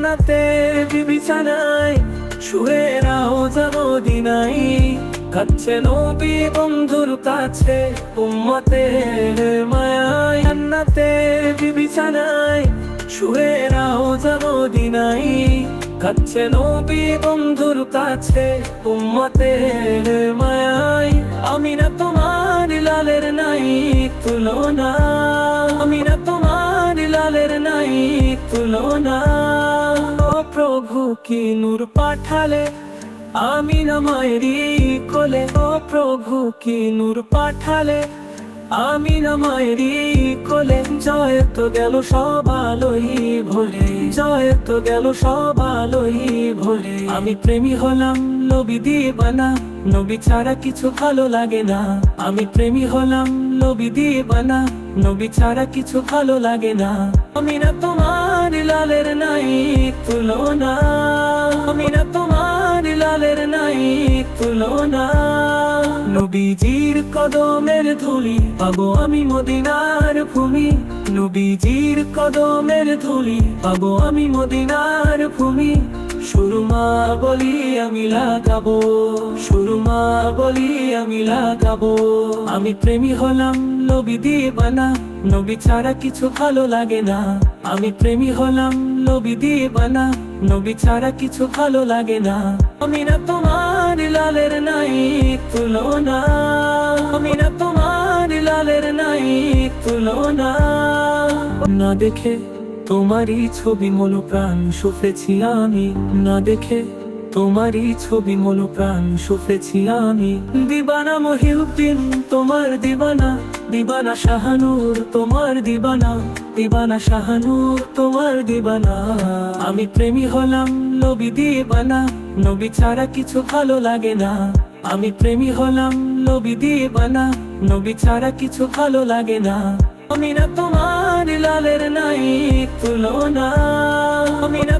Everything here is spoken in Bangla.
জান্নাতে বিবিচানায় শুয়ে যাব দিনাই কাছে নবী বন্ধুর কাছে উম্মতের মায়ায়। জান্নাতে বিবিচানায় শুয়ে রাও যাব দিনাই কাছে নবী বন্ধুর কাছে উম্মতের মায়ায়। আমি না তোমার লালের নাই তুলনা আমি না তোমার লালের নাই তুলনা। প্রভু কি নূর পাঠালে, আমি না মায়েরি কোলে। ও প্রভু কি নূর পাঠালে, আমি না মায়েরি কোলে। জয় তো গেল সব আলোই ভোলে জয় তো গেল সব আলোই ভোলে আমি প্রেমী হলাম নবী দিবানা নবী ছাড়া কিছু ভালো লাগে না। আমি প্রেমী হলাম নবী দিবানা নবী ছাড়া কিছু ভালো লাগে না। আমি না তোমার লালের নাই, তুলনা। আমি না তোমার লালের নাই, তুলনা। নবীজির কদমের ধুলি, পাবো আমি মদিনার ভূমি। নবীজির কদমের ধুলি, পাবো আমি মদিনার ভূমি। সুরমা বলি আমি লাগাবো, সুরমা বলি আমি লাগাবো। আমি প্রেমী হলাম নবী দিবানা, নবী ছাড়া কিছু ভালো লাগে না। আমি প্রেমী হলাম নবী দিবানা, নবী ছাড়া কিছু ভালো লাগে না। আমি না তোমার লালের নাই তুলনা। আমি না তোমার লালের নাই তুলনা। না দেখে তোমারই ছবি মনো প্রাণ শুফেছি আমি। না দেখে তোমারই ছবি মনো প্রাণ শুফেছি আমি। দিবানা মহিউদ্দিন, তোমার দিবানা। দিবানা শাহানুর, তোমার দিবানা। দিবানা শাহানুর, তোমার দিবানা। আমি প্রেমী হলাম নবী দিবানা। নবী ছাড়া কিছু ভালো লাগে না। আমি প্রেমী হলাম নবী দিবানা। নবী ছাড়া কিছু ভালো লাগে না। আমি না তোমার লালের নাই তুলনা। আমি না